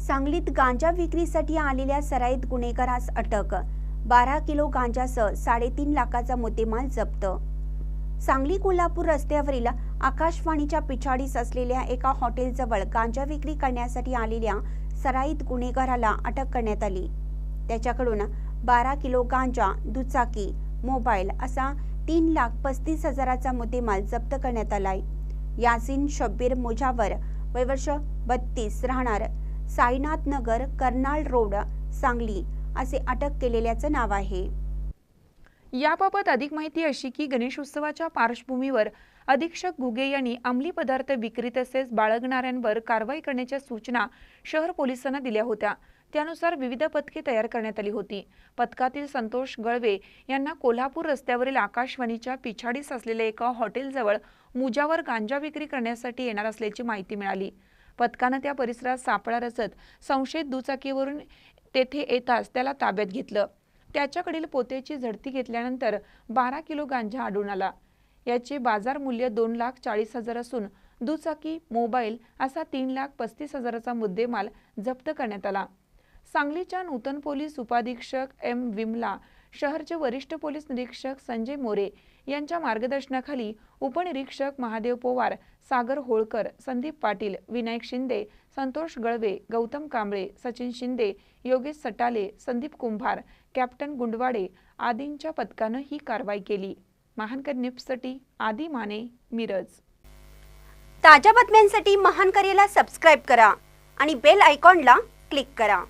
सांगलीत गांजा विक्रीसाठी आलेल्या सराईत गुन्हेगारास अटक. बारा किलो गांजासह साडेतीन लाखाचा मुद्देमाल जप्त. सांगली कोल्हापूर रस्त्यावरील आकाशवाणीच्या पिछाडीस असलेल्या एका हॉटेलजवळ गांजा विक्री करण्यासाठी आलेल्या सराईत गुन्हेगाराला अटक करण्यात आली. त्याच्याकडून बारा किलो गांजा दुचाकी मोबाईल असा तीन लाख पस्तीस हजाराचा मुद्देमाल जप्त करण्यात आलाय. यासिन शब्बीर मुजावर वयवर्ष बत्तीस राहणार साईनाथ नगर कर्नाळ रोड सांगली असे अटक केलेल्याचं नाव आहे. याबाबत अधिक माहिती अशी की गणेशोत्सवाच्या पार्श्वभूमीवर अधीक्षक घुगे यांनी अंमली पदार्थ विक्री तसेच बाळगणाऱ्यांवर कारवाई करण्याच्या सूचना शहर पोलिसांना दिल्या होत्या. त्यानुसार विविध पथके तयार करण्यात आली होती. पथकातील संतोष गळवे यांना कोल्हापूर रस्त्यावरील आकाशवाणीच्या पिछाडीस असलेल्या एका हॉटेलजवळ मुजावर गांजा विक्री करण्यासाठी येणार असल्याची माहिती मिळाली. पथकानं त्या परिसरात सापळा रचत संशयित दुचाकीवरून तेथे येताच त्याला ताब्यात घेतलं. त्याच्याकडील पोत्याची झडती घेतल्यानंतर बारा किलो गांजा आढळून आला. याचे बाजार मूल्य दोन लाख चाळीस हजार असून दुचाकी मोबाईल असा तीन लाख पस्तीस हजाराचा मुद्देमाल जप्त करण्यात आला. सांगलीच्या नूतन पोलीस उपाधीक्षक एम विमला शहरचे वरिष्ठ पोलीस निरीक्षक संजय मोरे यांच्या मार्गदर्शनाखाली उपनिरीक्षक महादेव पोवार सागर होळकर संदीप पाटील विनायक शिंदे संतोष गळवे गौतम कांबळे सचिन शिंदे योगेश सटाले संदीप कुंभार कॅप्टन गुंडवाडे आदींच्या पथकानं ही कारवाई केली. महानकर निप्ससाठी आदी माने मिरज. ताज्या बातम्यांसाठी महान करेला सबस्क्राईब करा आणि बेल आयकॉनला क्लिक करा.